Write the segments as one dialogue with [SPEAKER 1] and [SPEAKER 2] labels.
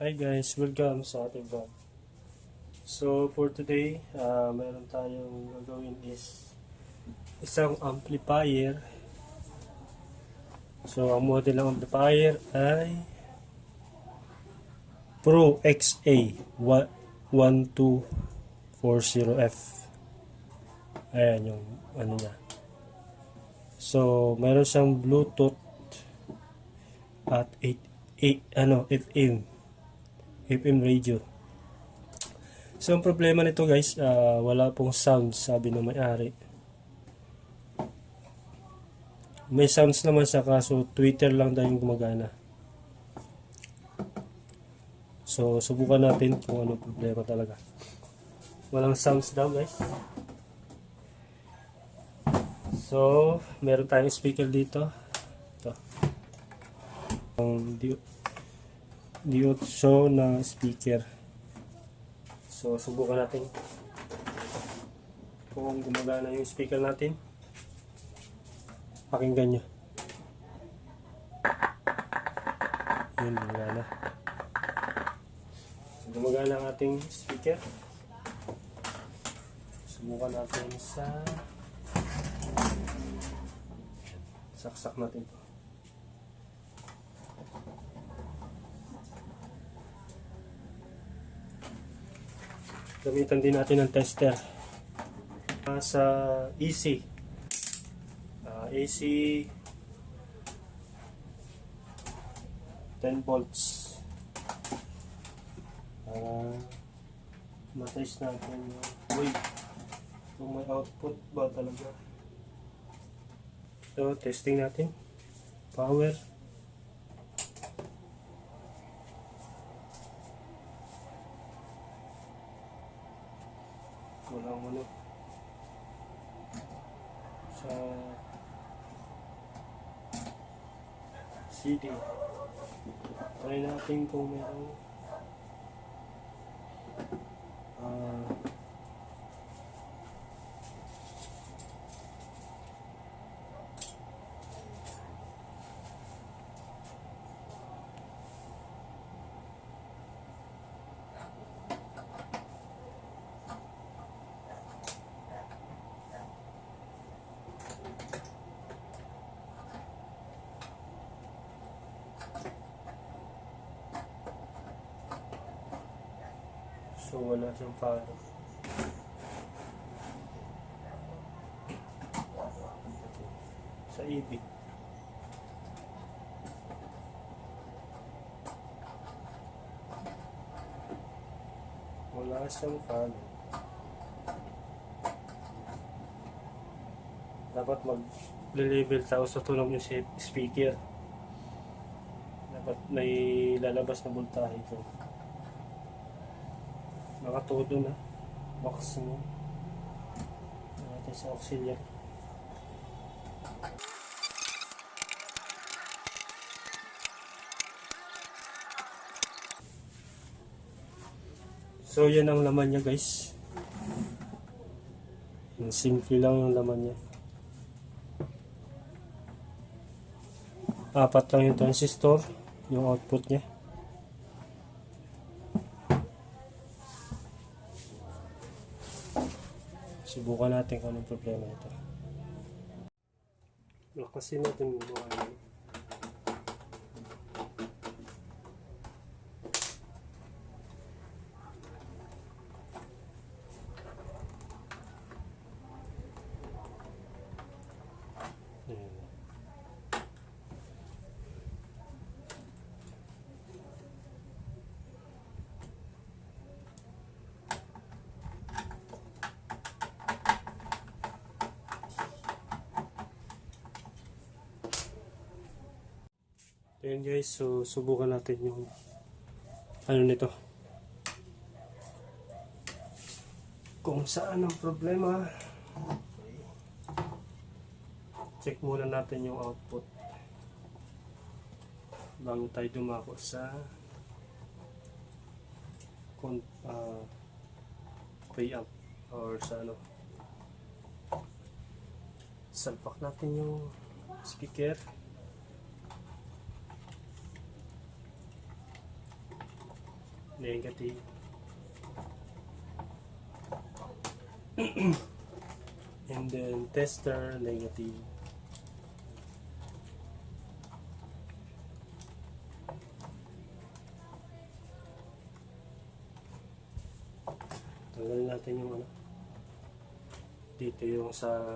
[SPEAKER 1] Hi guys, welcome sa ating vlog. So for today, uh, meron tayong gagawin is isang amplifier. So ang model ng amplifier ay Pro XA 1240F. Ayan yung ano niya. So meron siyang Bluetooth at 8, 8 ano FM FM radio. So, ang problema nito guys, ah, wala pong sound, sabi ng may-ari. May sounds naman siya kaso Twitter lang daw yung gumagana. So, subukan natin kung ano problema talaga. Walang sounds daw guys. So, meron tayong speaker dito. Ito. Ang Diotso na speaker. So, subukan natin kung gumagana yung speaker natin. Pakinggan nyo. Yun, gumagana. So, gumagana ang ating speaker. Subukan natin sa saksak natin to. Gamitan din natin ng tester. Ah, sa AC. Ah, AC 10 volts. Para matest natin yung wave. Kung may output ba talaga. So, testing natin. Power. walang ano sa CD try natin kung meron. Ah so wala siyang follow sa ibig wala siyang follow dapat mag level tapos tutunog yung speaker. Dapat may lalabas na voltahe ko nakatodo na. Box mo. Natin sa auxiliary. So yan ang laman niya guys. Simple lang yung laman niya. Apat lang yung transistor yung output niya Subukan natin kung anong problema nito. Lakasin natin yung mga Ayan guys, so subukan natin yung ano nito. Kung saan ang problema. Check muna natin yung output. Bago tayo dumako sa kon uh, preamp or sa ano. Salpak natin yung speaker. Negative. and then tester negative. Tanggalin natin yung ano. Dito yung sa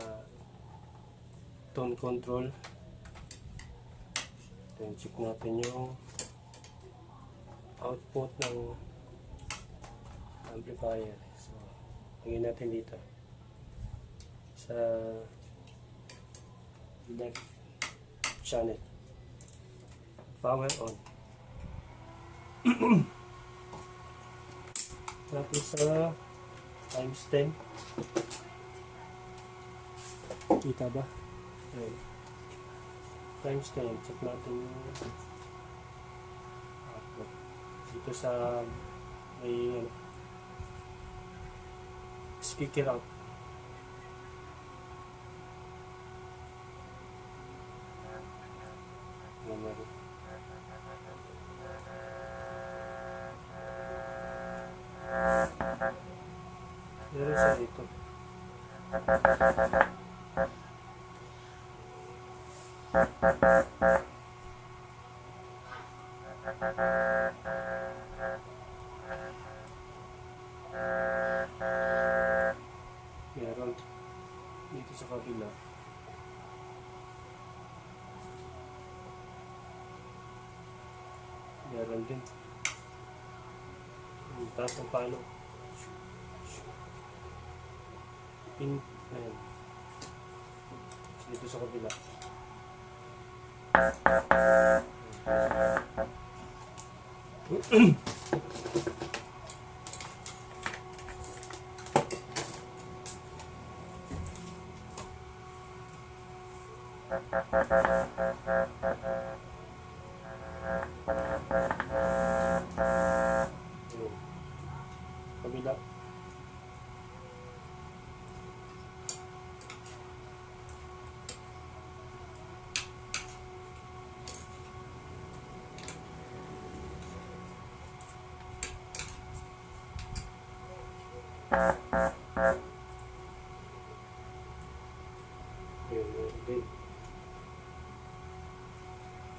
[SPEAKER 1] tone control. Then check natin yung output ng amplifier. So, lagyan natin dito. Sa left channel. Power on. Tapos sa times 10. Kita ba? Ayan. Times 10. Check natin yung. Dito sa may ano, speaker out. Meron siya dito. Meron dito sa kabila. Meron din. Ang taas ng palo. Pin, ayan. Dito sa kabila. Ayan. Ayan, meron.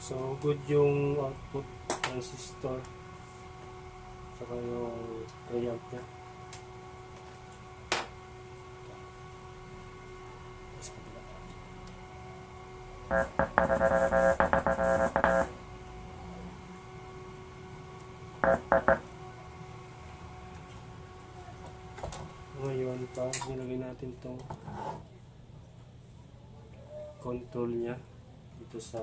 [SPEAKER 1] So, good yung output transistor. Saka yung preamp niya. Tapos kabila. Pa, nilagay natin tong control niya dito sa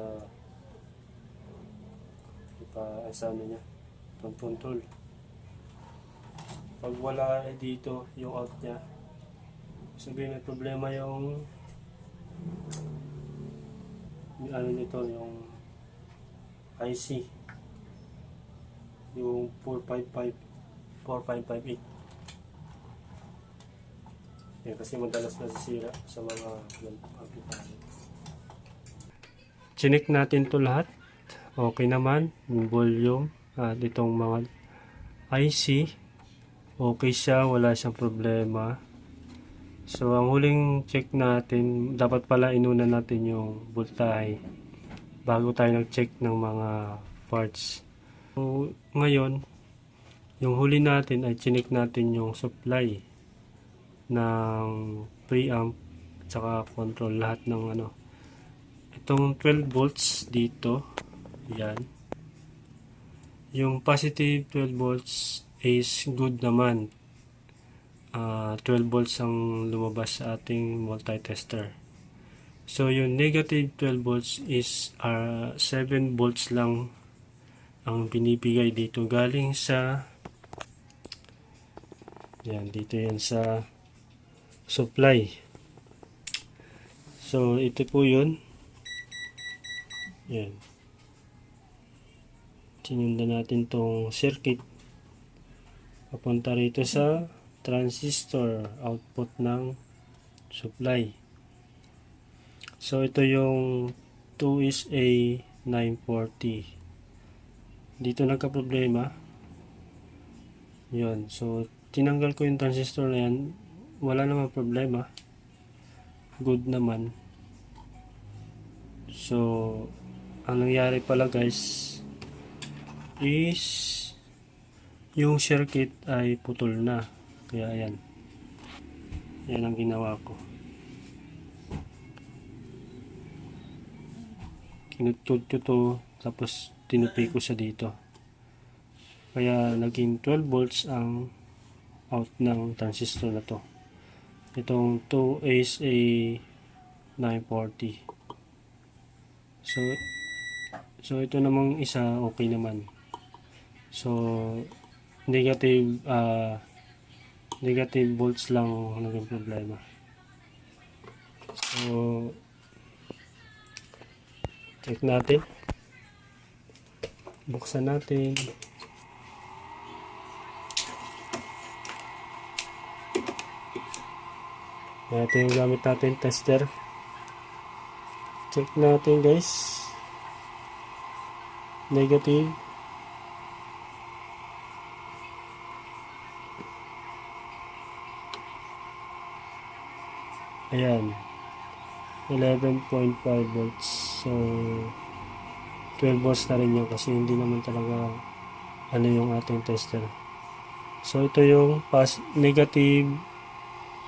[SPEAKER 1] ipa sa ano niya itong control. Pag wala eh dito yung out niya sabihin may problema yung yung ano nito yung IC yung 455 4558 yan kasi madalas nasisira sa mga amplifier chinik natin to lahat. Okay naman yung volume at itong mga IC okay siya wala siyang problema. So ang huling check natin dapat pala inuna natin yung voltahe bago tayo nag-check ng mga parts. So, ngayon yung huli natin ay chinik natin yung supply ng preamp tsaka control lahat ng ano. Itong 12 volts dito yan. Yung positive 12 volts is good naman. Ah, 12 volts ang lumabas sa ating multitester. So yung negative 12 volts is ah, 7 volts lang ang binibigay dito. Galing sa yan dito yan sa supply so ito po yun yan. Sinundan natin tong circuit. Papunta rito sa transistor output ng supply. So ito yung 2SA 940. Dito nagka-problema. Yun. So, tinanggal ko yung transistor na yan. Wala naman problema. Good naman. So, ang nangyari pala guys is yung circuit ay putol na. Kaya ayan. Yan ang ginawa ko. Kinutod ko to tapos tinupi ko sa dito. Kaya naging 12 volts ang out ng transistor na to. Itong 2ASA 940. So so ito namang isa okay naman. So negative ah negative volts lang ang naging problema. So check natin. Buksan natin. Ito yung gamit natin, tester. Check natin guys. Negative. Ayan. 11.5 volts. So, 12 volts na rin yun kasi hindi naman talaga ano yung ating tester. So, ito yung pas negative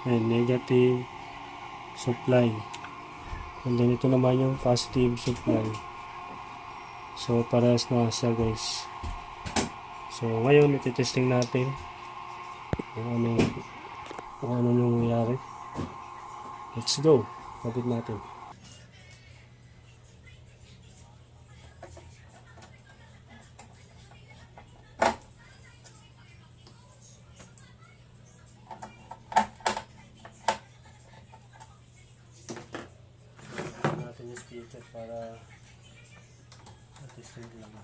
[SPEAKER 1] and negative supply. And then ito naman yung positive supply. So, parehas na siya guys. So, ngayon, iti-testing natin kung ano, kung ano nangyayari. Let's go. Kapit natin. Natin yung speaker para testing lang.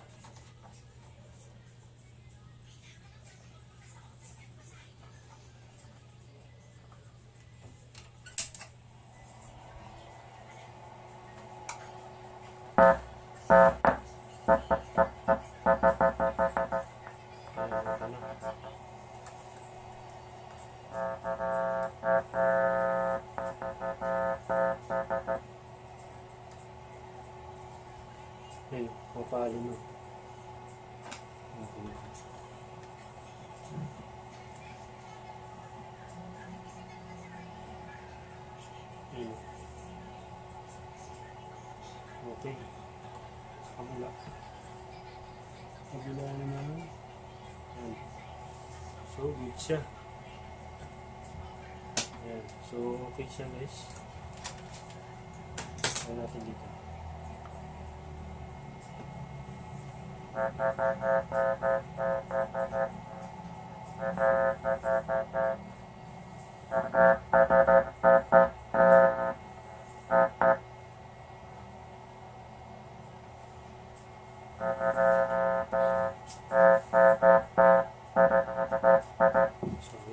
[SPEAKER 1] Ayun, papalo mo. Ayun. Okay. Sa kabila. Kabila naman. Ayun. So, good siya. Ayan. So, okay siya guys. Ayan natin dito. So,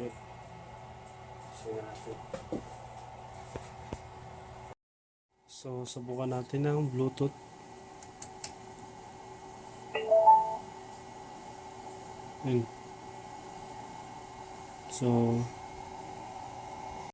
[SPEAKER 1] yun. So, natin. So, subukan natin ng Bluetooth. Yun. So,